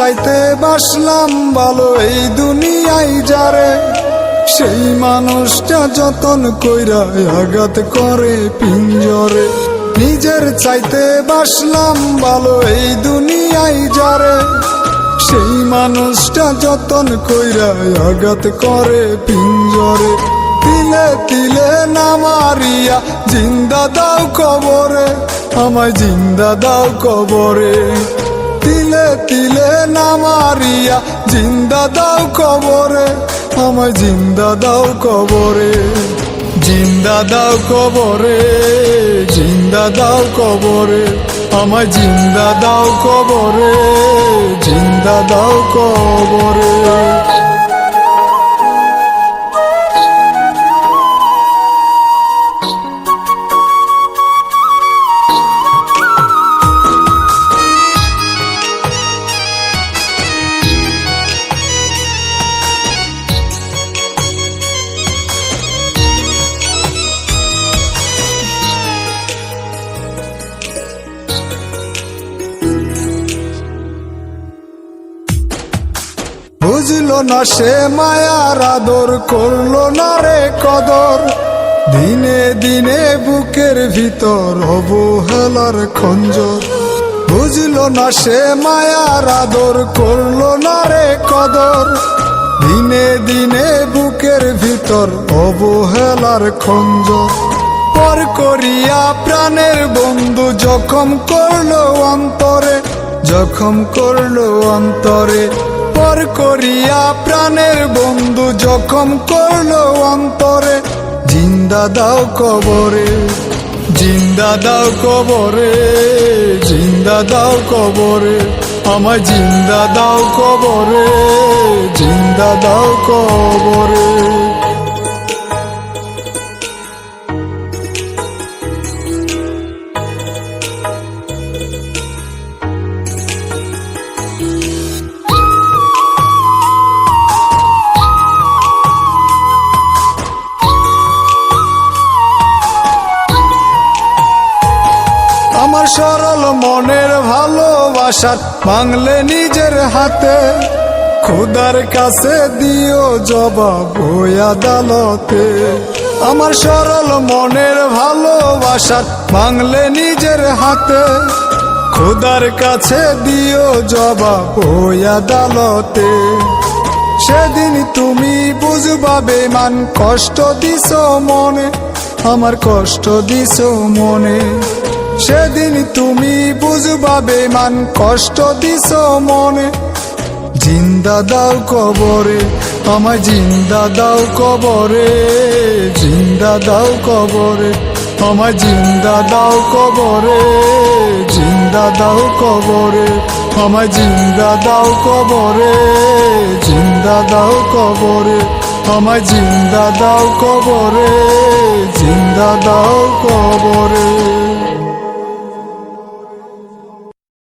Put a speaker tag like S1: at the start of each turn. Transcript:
S1: চাইতে বাসলাম ভালো এই দুনিয়ায় যারে। সেই মানুষটা যতন কইরা আঘাত করে পিঞ্জরে। নিজের চাইতে বাসলাম ভালো এই দুনিয়ায় যারে। সেই মানুষটা যতন কইরা আঘাত করে পিঞ্জরে। তিলে তিলে নামারিয়া জিন্দা দাও কবরে, আমায় জিন্দা দাও কবরে। তিলে তিলে নামারিয়া জিন্দা দাও কবরে, আমায় জিন্দা দাও কবরে, জিন্দা দাও কবরে, জিন্দা দাও কবরে, আমায় জিন্দা দাও কবরে, জিন্দা দাও কবরে। বুঝলো না সে মায়ার আদর, করল না রে কদর। দিনে দিনে বুকের ভিতর অবহেলার খঞ্জর। বুঝলো না সে মায়ার আদর, করল না রে কদর। দিনে দিনে বুকের ভিতর অবহেলার খঞ্জর। পর করিয়া প্রাণের বন্ধু জখম করল অন্তরে, জখম করল অন্তরে। করিয়া প্রাণের বন্ধু জখম করল অন্তরে। জিন্দা দাও কবরে, জিন্দা দাও কবরে, জিন্দা দাও কবরে, আমায় জিন্দা দাও কবরে, জিন্দা দাও কবরে। আমার সরল মনের ভালোবাসার বাংলে নিজের হাতে। খুদার কাছে দিও জবাব ওই আদালতে। আমার সরল মনের ভালোবাসার বাংলে নিজের হাতে। খুদার কাছে দিও জবাব ওই আদালতে। সেদিন তুমি বুঝবা বেমান কষ্ট দিছ মনে, আমার কষ্ট দিছ মনে। সেদিন তুমি বুঝবা বেমান কষ্ট দিছ মনে। জিন্দা দাও কবরে, আমায় জিন্দা দাও কবরে। জিন্দা দাও কবরে, আমায় জিন্দা দাও কবরে। জিন্দা দাও কবরে, আমায় জিন্দা দাও কবরে। জিন্দা দাও কবরে, আমায় জিন্দা দাও কবরে। জিন্দা দাও কবরে।